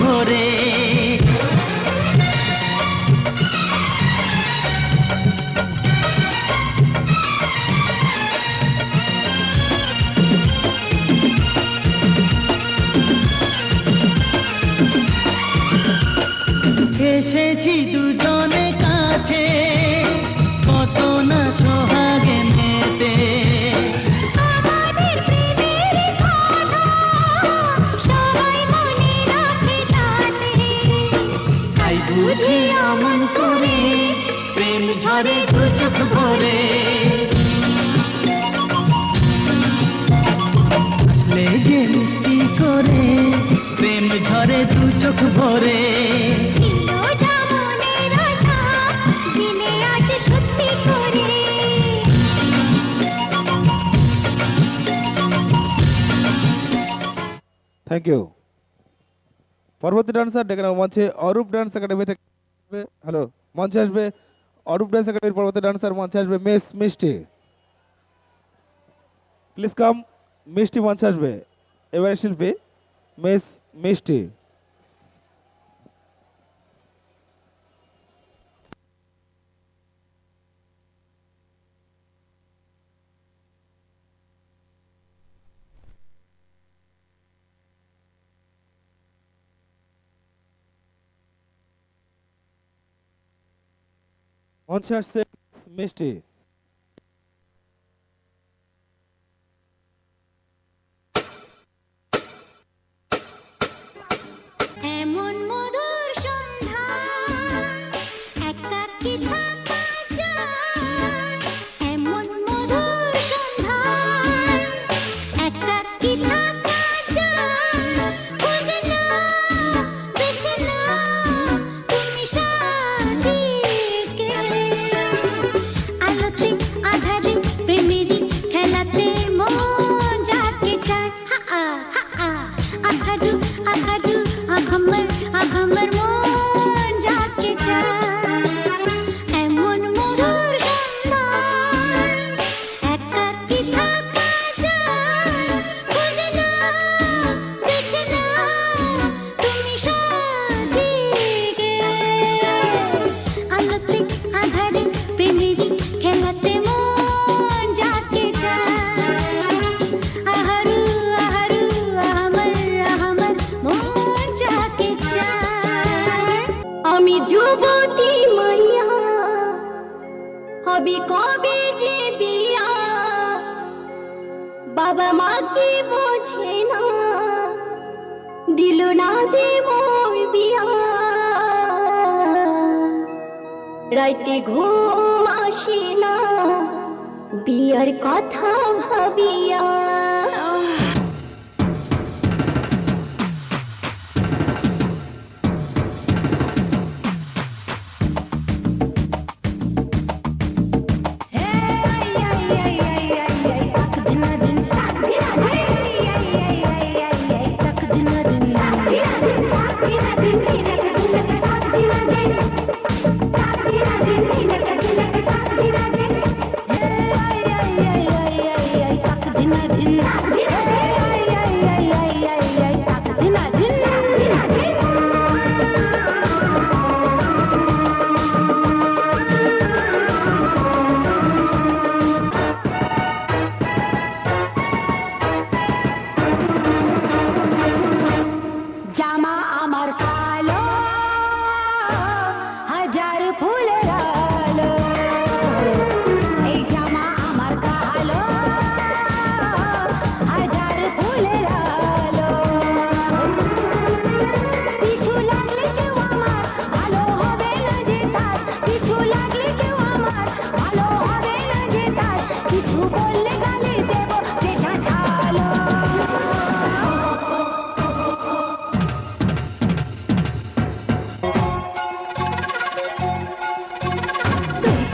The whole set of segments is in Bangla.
ভরে। এসেছি দুজনে ঝরে দু চোখ ভরে। আসলে যে মিষ্টি করে? প্রেম ঝরে দু চোখ ভরে। ছিল যা মনের আশা দিনে আজ সত্যি করে। থ্যাংক ইউ পরবর্তী ডান্সার ডেকে নেব মঞ্চে অরূপ ডান্স একাডেমি থেকে হ্যালো মঞ্চে আসবে অরূপ ডান্স একাডেমির পরবর্তী ডান্সার মঞ্চে আসবে। মিস, মিষ্টি। প্লিজ কাম মিষ্টি মঞ্চে আসবে। এবারে শিল্পী, মিস, মিষ্টি। মঞ্চে আসছে মিষ্টি যুবতী মাইয়া, হবে কবে যে বিয়া বাবা মা কি বোঝে না, দিল না যে মোর বিয়া। রাইতে ঘুম আসে না, বিয়ার কথা ভাবিয়া।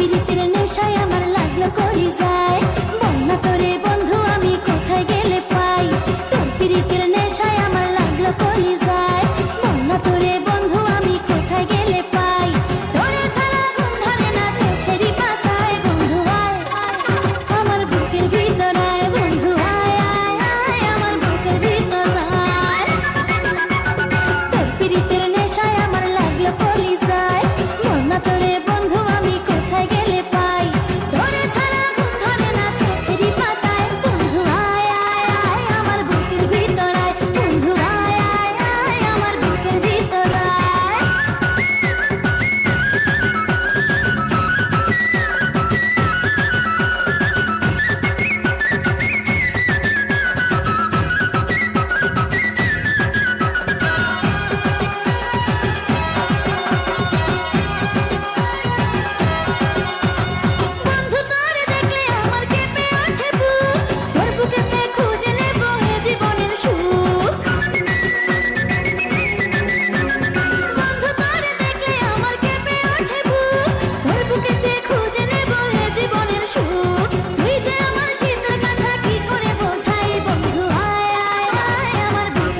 பிரித்திறன